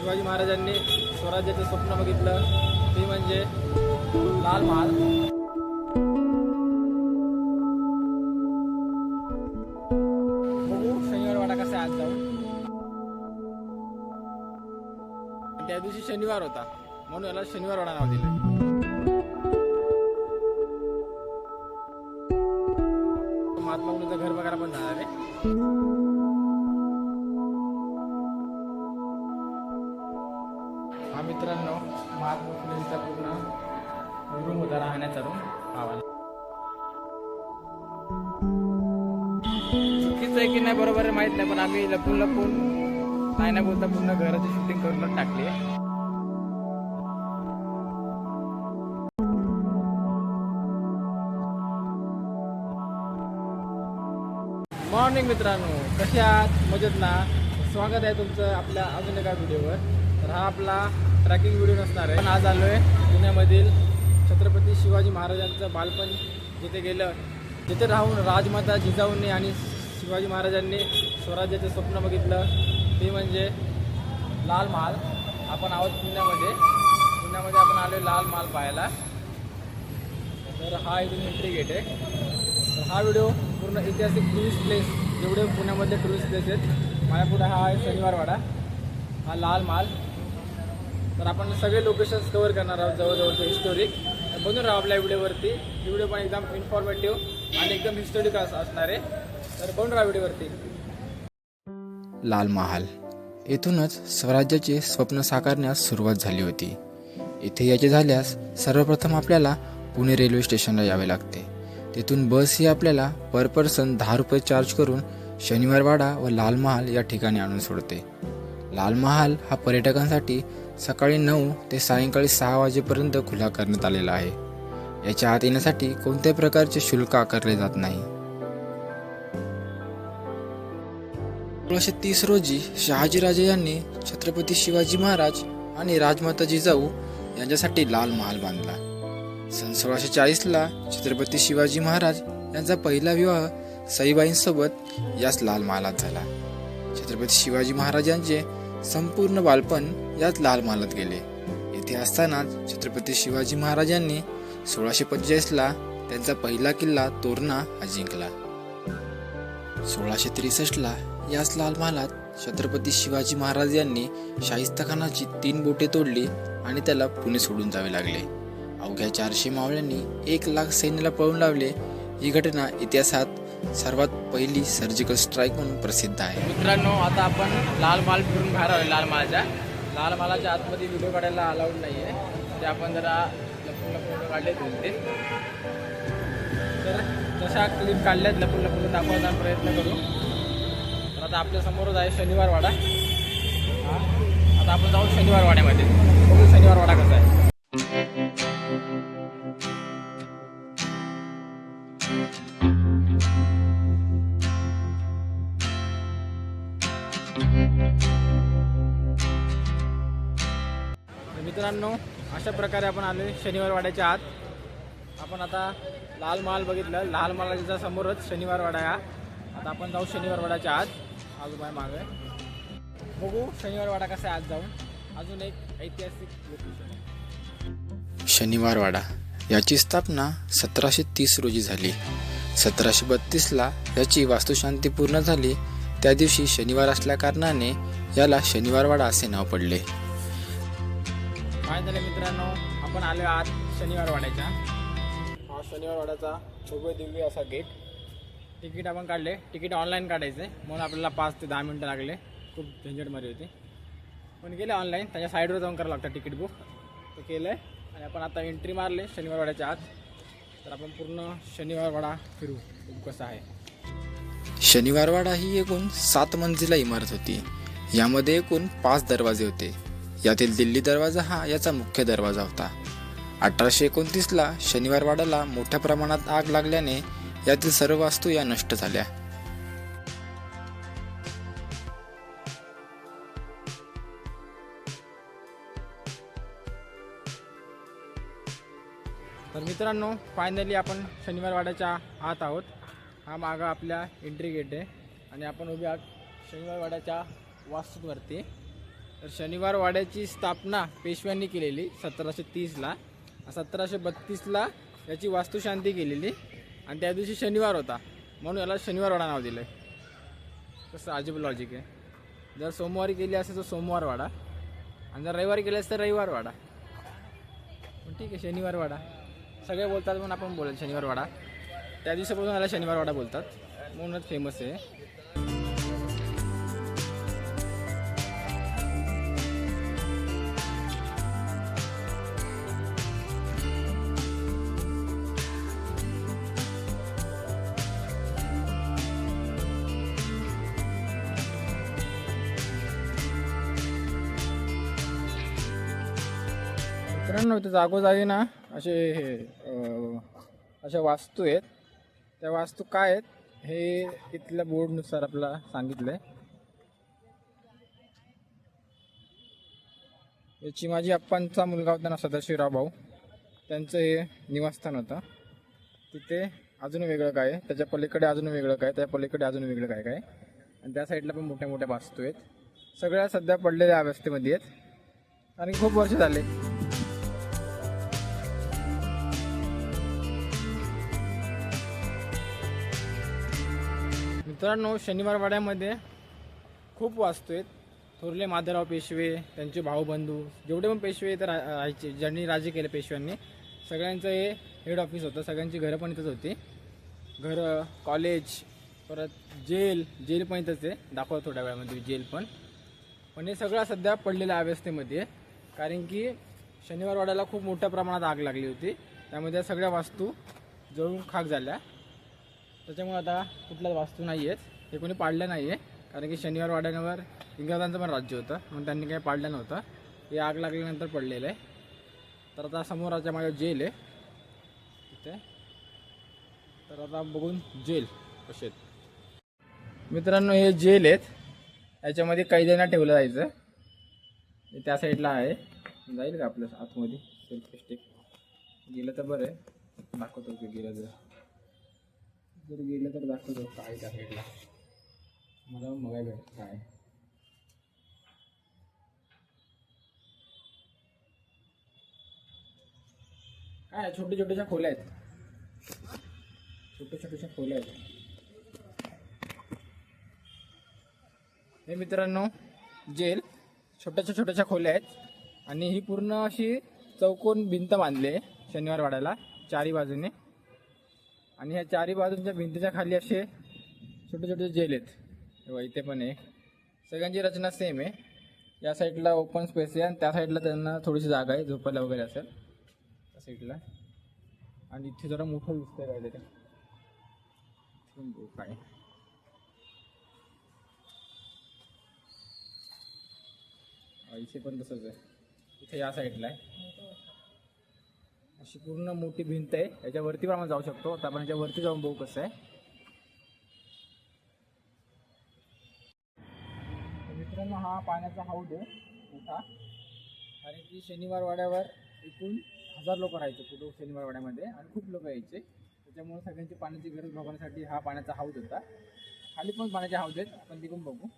शिवाजी महाराजांनी स्वराज्याचं स्वप्न बघितलं. ते म्हणजे लाल महाल. आहे आज जाऊन? त्या दिवशी शनिवार होता. म्हणून याला शनिवार वाडा नाव दिलं हा मित्रांनो महात्मा फुलेंचा पूर्ण रूम होता राहण्याचा रूम आवाज. चुकीचं आहे की नाही बरोबर आहे माहीत नाही पण आम्ही लपून लपून नाही ना बोलता पूर्ण घराची शूटिंग करूनच टाकली आहे. मॉर्निंग मित्रांनो कसे आहात? मजेत ना? स्वागत आहे तुमचं आपल्या अजून एका व्हिडिओवर तर हा आपला ट्रॅकिंग व्हिडिओ नसणार आहे. पण आज आलो आहे पुण्यामधील छत्रपती शिवाजी महाराजांचं बालपण जिथे गेलं जिथे राहून राजमाता जिजाऊंनी आणि शिवाजी महाराजांनी स्वराज्याचं स्वप्न बघितलं. ते म्हणजे लाल महाल. आपण आहोत पुण्यामध्ये. पुण्यामध्ये आपण आलो लाल महाल पाहायला. तर हा इथून एंट्री गेट आहे. तर हा व्हिडिओ पूर्ण ऐतिहासिक टुरिस्ट प्लेस जेवढे पुण्यामध्ये टुरिस्ट प्लेस आहेत माझ्यापुढे हा आहे शनिवारवाडा. हा लाल महाल. तर आपण सगळे लोकेशन्स कवर करणार आहोत जवळजवळचं हिस्टोरिक बनून राहा आपल्या व्हिडिओवरती. व्हिडिओ पण एकदम इन्फॉर्मेटिव्ह आणि एकदम हिस्टोरिक असणार आहे. तर बनून राहा व्हिडिओवरती. लाल महाल येथूनच स्वराज्याचे स्वप्न साकारण्यास सुरुवात झाली होती. इथे याचे झाल्यास सर्वप्रथम आपल्याला पुणे रेल्वे स्टेशनला यावे लागते. तेथून बस ही आपल्याला पर पर्सन दहा रुपये चार्ज करून शनिवारवाडा व लाल महाल या ठिकाणी आणून सोडते. लाल महाल हा पर्यटकांसाठी सकाळी नऊ ते सायंकाळी सहा वाजेपर्यंत खुला करण्यात आलेला आहे. याच्या आत येण्यासाठी कोणत्याही प्रकारचे शुल्क आकारले जात नाही. सोळाशे तीस रोजी शहाजीराजे यांनी छत्रपती शिवाजी महाराज आणि राजमाता जिजाऊ यांच्यासाठी लाल महाल बांधला. सन सोळाशे चाळीसला छत्रपती शिवाजी महाराज यांचा पहिला विवाह सईबाईंसोबत याच लाल महालात झाला. छत्रपती शिवाजी महाराज यांचे संपूर्ण बालपण याच लाल महालात गेले. येथे असतानाच छत्रपती शिवाजी महाराजांनी सोळाशे पंचेचाळीसला त्यांचा पहिला किल्ला तोरणा हा जिंकला. सोळाशे त्रेसष्टला याच लाल महालात छत्रपती शिवाजी महाराज यांनी शाहिस्तखानाची तीन बोटे तोडली आणि त्याला पुणे सोडून जावे लागले. अवघ्या चारशे मावळ्यांनी एक लाख सैन्याला पळून लावले. ही घटना इतिहासात सर्वात पहिली सर्जिकल स्ट्राईक म्हणून प्रसिद्ध आहे. मित्रांनो आता आपण लाल महाल फिरून बाहेर आलो लाल मालाच्या. लाल महालाच्या आतमध्ये व्हिडिओ काढायला अलाउड नाही आहे ते आपण जरा लपून लपून काढले काढले ते तर तशा क्लिप काढल्यात लपून लपून दाखवायचा प्रयत्न करू. तर आता आपल्या समोरच आहे शनिवार वाडा आता आपण जाऊ शनिवार वाड्यामध्ये बघू शनिवार वाडा कसा आहे. मित्रांनो अशा प्रकारे आपण आलो शनिवार वाड्याच्या आत. आपण आता लाल महाल बघितलं. लाल महालाच्या समोरच शनिवार वाडा या हा. आता आपण जाऊ शनिवार वाड्याच्या आत. आजोबा मागे. बघू शनिवार वाडा कसा आहे आज जाऊन. अजून एक ऐतिहासिक लोकेशन शनिवारवाडा. याची स्थापना सतराशे तीस रोजी झाली. सतराशे बत्तीसला याची वास्तुशांती पूर्ण झाली. त्या दिवशी शनिवार असल्या कारणाने याला शनिवारवाडा असे नाव पडले. झालं मित्रांनो आपण आलो आत शनिवार वाड्याच्या हा शनिवार वाड्याचा भव्य दिव्य असा गेट तिकीट आपण काढले. तिकीट ऑनलाईन काढायचे. म्हणून आपल्याला पाच ते दहा मिनटं लागले. खूप झंझटमध्ये होती. पण गेले ऑनलाईन त्याच्या साईडवर जाऊन करावं लागतं तिकीट बुक ते केलं आहे आणि आपण आता एंट्री मारले शनिवार वाड्याच्या आत. तर आपण पूर्ण शनिवार वाडा फिरू. बघू कसा आहे. शनिवारवाडा ही एकूण सात मंजिला इमारत होती. यामध्ये एकूण पाच दरवाजे होते. यातील दिल्ली दरवाजा हा याचा मुख्य दरवाजा होता. अठराशे एकोणतीसला शनिवारवाड्याला मोठ्या प्रमाणात आग लागल्याने यातील सर्व वास्तू या नष्ट झाल्या. तर मित्रांनो फायनली आपण शनिवार वाड्याच्या आत आहोत. हा मागा आपल्या एंट्री गेट आहे. आणि आपण उभे आहोत शनिवारवाड्याच्या वास्तूंवरती. तर शनिवार वाड्याची स्थापना पेशव्यांनी केलेली सतराशे तीसला. सतराशे बत्तीसला याची वास्तुशांती केलेली. आणि त्या दिवशी शनिवार होता. म्हणून याला शनिवार वाडा नाव दिलं आहे कसं अजिब लॉजिक आहे. जर सोमवारी केली असेल तर सोमवार वाडा आणि जर रविवारी केली असेल तर रविवार वाडा पण ठीक आहे शनिवार वाडा सगळे बोलतात म्हणून आपण बोलेल शनिवार वाडा त्या दिवसापासून याला शनिवार वाडा बोलतात. म्हणूनच फेमस आहे. मित्रांनो इथं जागोजागी ना असे हे अशा वास्तू आहेत. त्या वास्तू काय आहेत हे इथल्या बोर्डनुसार आपल्याला सांगितलं आहे याची माझी अप्पांचा मुलगा होता ना सदाशिवराव भाऊ. त्यांचं हे निवासस्थान होतं. तिथे अजून वेगळं काय आहे? त्याच्या पलीकडे अजून वेगळं काय त्या पलीकडे अजून वेगळं काय काय आणि त्या साईडला पण मोठ्या मोठ्या वास्तू आहेत. सगळ्या सध्या पडलेल्या अवस्थेमध्ये आहेत. आणि खूप वर्ष झाले. मित्रांनो शनिवारवाड्यामध्ये खूप वास्तू आहेत थोरले माधवराव पेशवे त्यांचे भाऊबंधू जेवढे पण पेशवे इथं राहायचे ज्यांनी राज्य केलं पेशव्यांनी सगळ्यांचं हे हेड ऑफिस होतं. सगळ्यांची घरं पण इथंच होती. घरं कॉलेज परत जेल जेल पण इथंच आहे. दाखवा थोड्या वेळामध्ये जेल पण. पण हे सगळं सध्या पडलेल्या अवस्थेमध्ये. आहे कारण की शनिवारवाड्याला खूप मोठ्या प्रमाणात आग लागली होती. त्यामध्ये या सगळ्या वास्तू जळून खाक झाल्या. त्याच्यामुळे आता कुठल्याच वास्तू नाही आहेत. हे कोणी पाडलं नाही आहे. कारण की शनिवार वाड्यावर इंग्रजांचं पण राज्य होतं. म्हणून त्यांनी काही पाडलं नव्हतं. हे आग लागल्यानंतर पडलेलं आहे. तर आता समोर आता माझ्या जेल आहे. तिथे तर आता बघून जेल कसे आहेत. मित्रांनो हे जेल आहेत. याच्यामध्ये कैद्यांना ठेवलं जायचं. त्या साईडला आहे. जाईल का आपलं आतमध्ये? सेल्फ स्टिक गेलं तर बरं आहे. दाखवतो की गेलं जर जर गेलं तर दाखवतो काय त्या साईडला मला बघायला भेट काय. काय छोटे छोट्याशा खोल्या आहेत. छोट्या छोट्याशा खोल्या आहेत. हे मित्रांनो जेल. छोट्याशा छोट्याशा खोल्या आहेत. आणि ही पूर्ण अशी चौकोन भिंत बांधली आहे शनिवार वाड्याला चारी बाजूने. आणि ह्या चारी बाजूंच्या भिंतीच्या खाली असे छोटे छोटे जेल आहेत. इथे पण आहे सगळ्यांची रचना सेम आहे. या साईडला ओपन स्पेस आहे आणि त्या साईडला त्यांना थोडीशी जागा आहे झोपायला वगैरे असेल. त्या साईडला आणि इथे जरा मोठं दिसतंय राहिले ते. काय इथे पण तसंच आहे. इथे या साईडला आहे. अशी पूर्ण मोठी भिंत आहे. याच्यावरती पण आपण जाऊ शकतो. तर आपण याच्यावरती जाऊन बघू कसं आहे. मित्रांनो हा पाण्याचा हौद आहे. मोठा. कारण की शनिवार वाड्यावर एकूण हजार लोक राहायचे कुठं शनिवार वाड्यामध्ये आणि खूप लोक यायचे. त्याच्यामुळे सगळ्यांची पाण्याची गरज भागवण्यासाठी हा पाण्याचा हौद होता. खाली पण पाण्याचे हौद आहेत. आपण तिकडून बघू.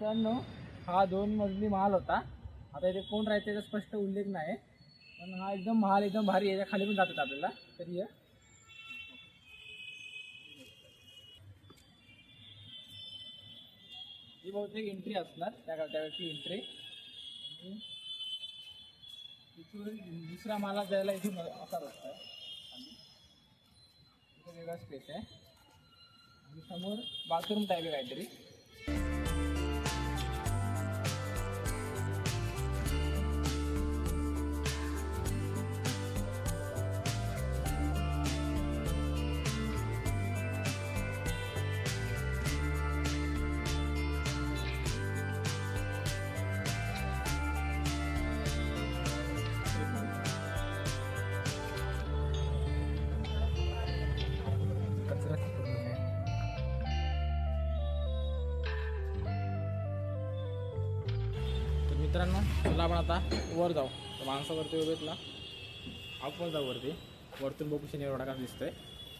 मित्रांनो हा दोन मजली महाल होता. आता इथे कोण राहायचं याचा स्पष्ट उल्लेख नाही. पण हा एकदम महाल एकदम भारी याच्या खाली पण जातात आपल्याला. तरी या. ही बहुतेक एंट्री असणार. त्या त्यावेळेची एंट्री इथून दुसऱ्या माला जायला इथून असा रस्ता आहे. वेगळा स्पेस आहे. आणि समोर बाथरूम टाईप आहे काहीतरी. मित्रांनो चला आपण आता वर जाऊ. तर माणसं वरती उभे आहेत ना आपण जाऊ वरती. वरतून बघू शनिवार वाडा कसा दिसतोय.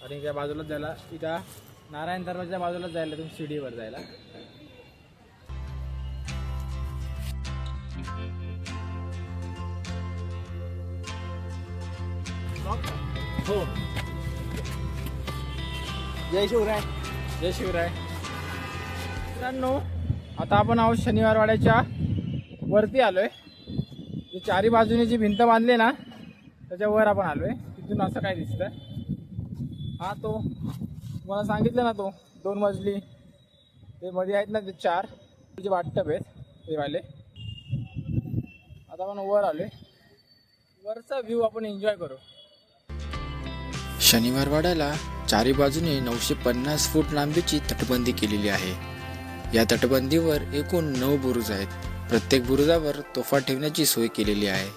आणि त्या बाजूलाच जायला इथं नारायण दरवाजाच्या बाजूलाच जायला तुम्ही शिडीवर जायला. हो. जय शिवराय. जय शिवराय. मित्रांनो आता आपण आहोत शनिवार वरती वरती आलोय. जे चारी बाजूने जी भिंत बांधली ना त्याच्यावर आपण आलोय. तिथून असं काय दिसतं हा तो तुम्हाला सांगितलं ना तो दोन मजली. ते मध्ये आहेत ना ते चार. जे वाटप आहेत ते वाले. आता आपण वर आलोय. वरचा व्ह्यू आपण एन्जॉय करू. शनिवार वाड्याला चारी बाजूने नऊशे पन्नास फूट लांबीची तटबंदी केलेली आहे. या तटबंदीवर एकूण नऊ बुरुज आहेत. प्रत्येक बुरुजावर तोफा ठेवण्याची सोय केलेली आहे.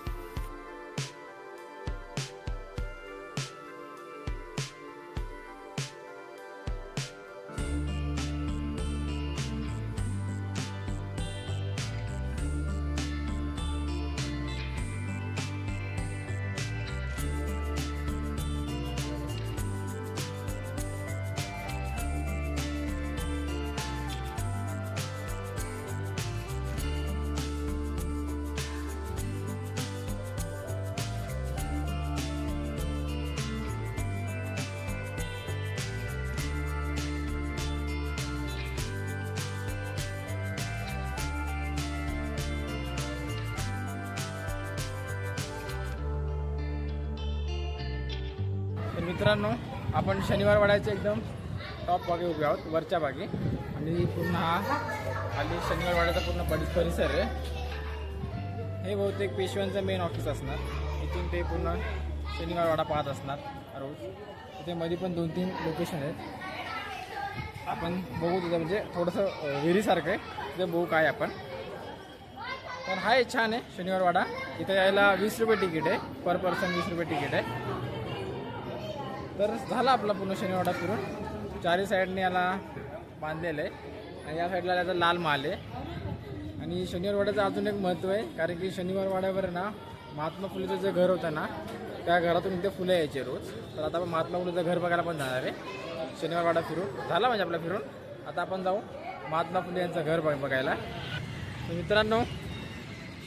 मित्रांनो आपण शनिवारवाड्याचे एकदम टॉप भागी उभे आहोत वरच्या भागी आणि पूर्ण हा खाली शनिवार वाड्याचा पूर्ण परि परिसर आहे. हे बहुतेक पेशव्यांचं मेन ऑफिस असणार. इथून ते पूर्ण शनिवार वाडा पाहत असणार रोज. तिथे मध्ये पण दोन तीन लोकेशन आहेत. आपण बघू तिथं म्हणजे थोडंसं विहिरीसारखं आहे. तिथे बघू काय आपण. तर हा छान आहे शनिवार वाडा इथं यायला वीस रुपये तिकीट आहे. पर पर्सन वीस रुपये तिकीट आहे. तर झाला आपला पूर्ण शनिवाडा फिरून. चारी साईडने याला बांधलेलं आहे आणि या साईडला याचा लाल महाल आहे. आणि शनिवारवाड्याचं अजून एक महत्त्व आहे कारण की शनिवार वाड्यावर ना महात्मा फुलेचं जे घर होतं ना त्या घरातून इथे फुलं यायचे रोज. तर आता आपण महात्मा फुलेचं घर बघायला पण जाणार आहे. शनिवार वाडा फिरून. झाला म्हणजे आपला फिरून. आता आपण जाऊ महात्मा फुले यांचं घर बघ बघायला. तर मित्रांनो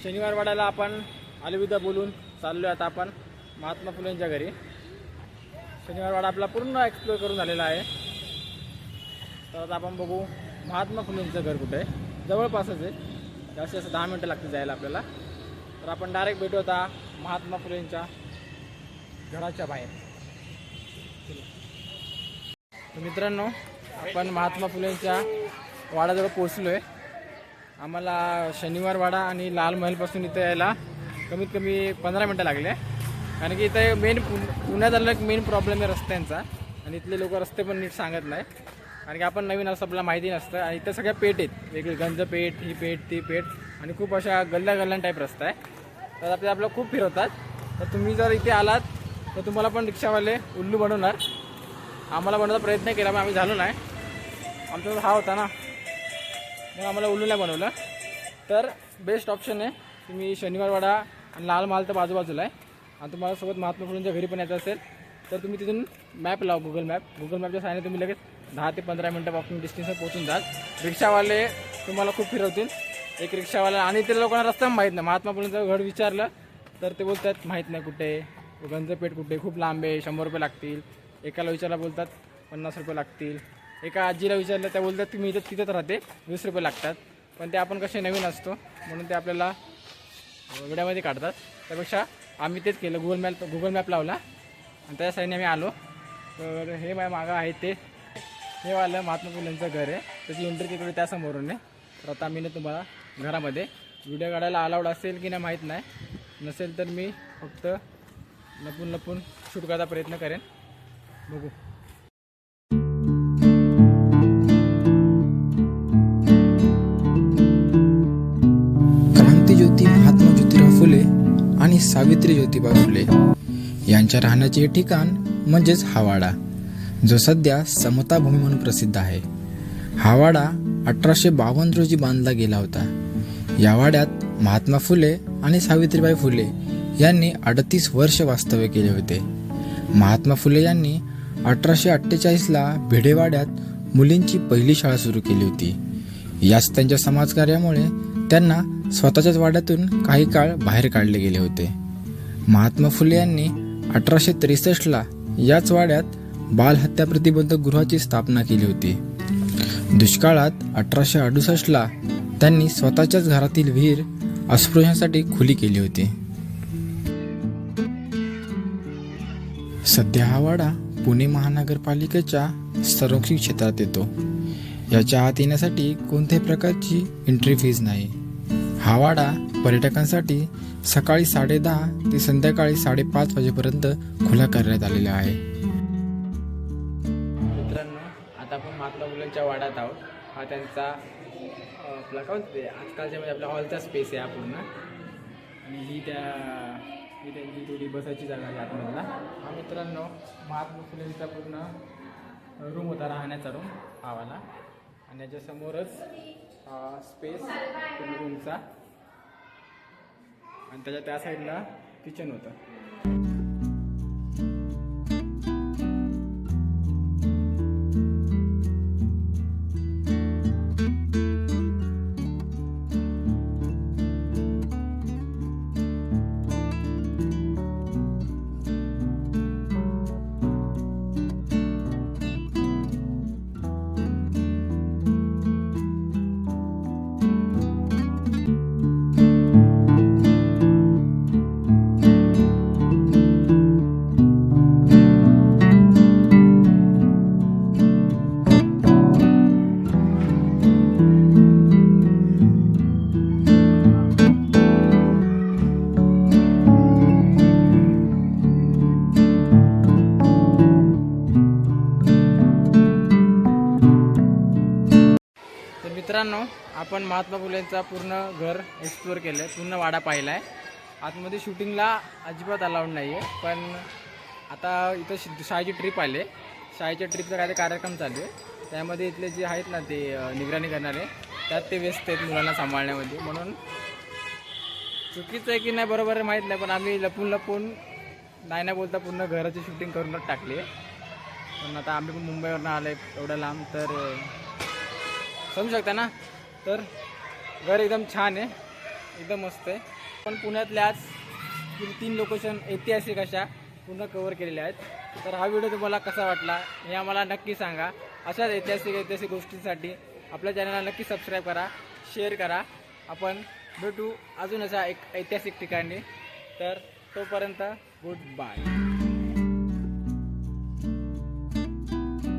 शनिवारवाड्याला आपण अलविदा बोलून चाललो आता आपण महात्मा फुले यांच्या घरी. शनिवार वाडा आपला पूर्ण एक्सप्लोर करून झालेला आहे. तर आता आपण बघू महात्मा फुलेंचं घर कुठं आहे. जवळपासच आहे. जास्तीत जास्त दहा मिनटं लागतील जायला आपल्याला. तर आपण डायरेक्ट भेटू आता महात्मा फुलेंच्या घराच्या बाहेर. तर मित्रांनो आपण महात्मा फुलेंच्या वाडाजवळ पोचलो आहे आम्हाला शनिवार वाडा आणि लाल महलपासून इथं यायला कमीत कमी पंधरा मिनटं लागले. कारण की इथं मेन पुण्यात आलेला एक मेन प्रॉब्लेम आहे रस्त्यांचा. आणि इथले लोक रस्ते पण नीट सांगत नाही कारण की आपण नवीन असं आपल्याला माहिती नसतं. आणि इथं सगळ्या पेट आहेत. वेगळी गंज पेठ ही पेठ ती पेठ. आणि खूप अशा गल्ल्या गल्ल्यां टाईप रस्ता आहे. तर आपल्या आपलं खूप फिरवतात. तर तुम्ही जर इथे आलात तर तुम्हाला पण रिक्षावाले उल्लू बनवणार. आम्हाला बनवण्याचा प्रयत्न केला पण आम्ही झालो नाही. आमचा हा होता ना. मग आम्हाला उल्लू नाही बनवलं. तर बेस्ट ऑप्शन आहे. तुम्ही शनिवारवाडा आणि लाल महाल तर बाजूबाजूला आहे. आणि तुम्हाला सोबत महात्मा फुलेंच्या घरी पण यायचं असेल तर तुम्ही तिथून मॅप लावा गुगल मॅप गुगल मॅपच्या साहाय्याने तुम्ही लगेच दहा ते पंधरा मिनटं वॉकिंग डिस्टन्सवर पोहोचून जाल. रिक्षावाले तुम्हाला खूप फिरवतील. एक रिक्षावाला आणि ते लोकांना रस्ता माहीत नाही. महात्मा फुलेंचं घर विचारलं तर ते बोलतात माहीत नाही कुठे गंजपेठ कुठे खूप लांब आहे. शंभर रुपये लागतील. एकाला विचारला बोलतात पन्नास रुपये लागतील. एका आजीला विचारलं त्या बोलतात तुम्ही इथं तिथंच राहते. वीस रुपये लागतात. पण ते आपण कसे नवीन असतो म्हणून ते आपल्याला वेड्यामध्ये काढतात. त्यापेक्षा आम्ही तेच केलं. गुगल मॅप गुगल मॅप लावला. आणि त्या साईडने आम्ही आलो. तर हे माझ्या मागं आहे ते. हे वालं महात्मा फुलेंचं घर आहे. त्याची एंट्री तिकडे त्यासमोरून आहे. तर आता मी ना तुम्हाला घरामध्ये व्हिडिओ काढायला अलाउड असेल की नाही माहीत नाही. नसेल तर मी फक्त लपून लपून शूट करायचा प्रयत्न करेन. बघू. क्रांतीज्योती महात्मा ज्योतिराव फुले आणि सावित्री ज्योतिबा फुले यांच्या राहण्याचे हे ठिकाण म्हणजेच हावाडा जो सध्या समता भूमी म्हणून प्रसिद्ध आहे. हावाडा अठराशे बावन्न रोजी बांधला गेला होता. या वाड्यात महात्मा फुले आणि सावित्रीबाई फुले यांनी अडतीस वर्ष वास्तव्य केले होते. महात्मा फुले यांनी अठराशे अठ्ठेचाळीसला भिडेवाड्यात मुलींची पहिली शाळा सुरू केली होती. याच त्यांच्या समाजकार्यामुळे त्यांना स्वतःच्याच वाड्यातून काही काळ बाहेर काढले गेले होते. महात्मा फुले यांनी अठराशे त्रेसष्टला याच वाड्यात बालहत्या प्रतिबंधक गृहाची स्थापना केली होती. दुष्काळात अठराशे अडुसष्टला त्यांनी स्वतःच्याच घरातील विहीर अस्पृश्यांसाठी खुली केली होती. सध्या हा वाडा पुणे महानगरपालिकेच्या संरक्षित क्षेत्रात येतो. याच्या आत येण्यासाठी कोणत्याही प्रकारची एंट्री फीज नाही. हा वाडा पर्यटकांसाठी सकाळी साडेदहा ते संध्याकाळी साडेपाच वाजेपर्यंत खुला करण्यात आलेला आहे. मित्रांनो आता आपण महात्मा मुलांच्या वाड्यात आहोत. हा त्यांचा आपला काय म्हणते आजकालच्या म्हणजे आपल्या हॉलचा स्पेस आहे हा पूर्ण. आणि ही त्या ही त्यांची थोडी बसायची जागा आहे आतमधला. हा मित्रांनो महात्मा फुलेंचा पूर्ण रूम होता राहण्याचा रूम आवाला आणि याच्यासमोरच स्पेस रूमचा आणि त्याच्या त्या साईडला किचन होतं. मित्रांनो आपण महात्मा फुलेंचा पूर्ण घर एक्सप्लोअर केलं आहे पूर्ण वाडा पाहिला आहे आतमध्ये शूटिंगला अजिबात अलाउड नाही आहे पण आता इथं शि- शाळेची ट्रिप आले शाळेच्या ट्रिपचा काय कार्यक्रम चालू आहे. त्यामध्ये इथले जे आहेत ना ते निगराणी करणारे त्यात ते व्यस्त आहेत मुलांना सांभाळण्यामध्ये. म्हणून चुकीचं आहे की नाही बरोबर आहे माहीत नाही पण आम्ही लपून लपून नाही नाही बोलता पूर्ण घराची शूटिंग करूनच टाकली आहे. पण आता आम्ही पण मुंबईवरनं आलो आहे एवढं लांब तर समजू शकता ना? तर घर एकदम छान आहे. एकदम मस्त आहे. पण पुण्यातल्याच तीन तीन लोकेशन ऐतिहासिक अशा पूर्ण कवर केलेल्या आहेत. तर हा व्हिडिओ तुम्हाला कसा वाटला हे आम्हाला नक्की सांगा. अशाच ऐतिहासिक ऐतिहासिक गोष्टींसाठी आपल्या चॅनलला नक्की सबस्क्राईब करा शेअर करा. आपण भेटू अजून अशा एक ऐतिहासिक ठिकाणी. तर तोपर्यंत गुड बाय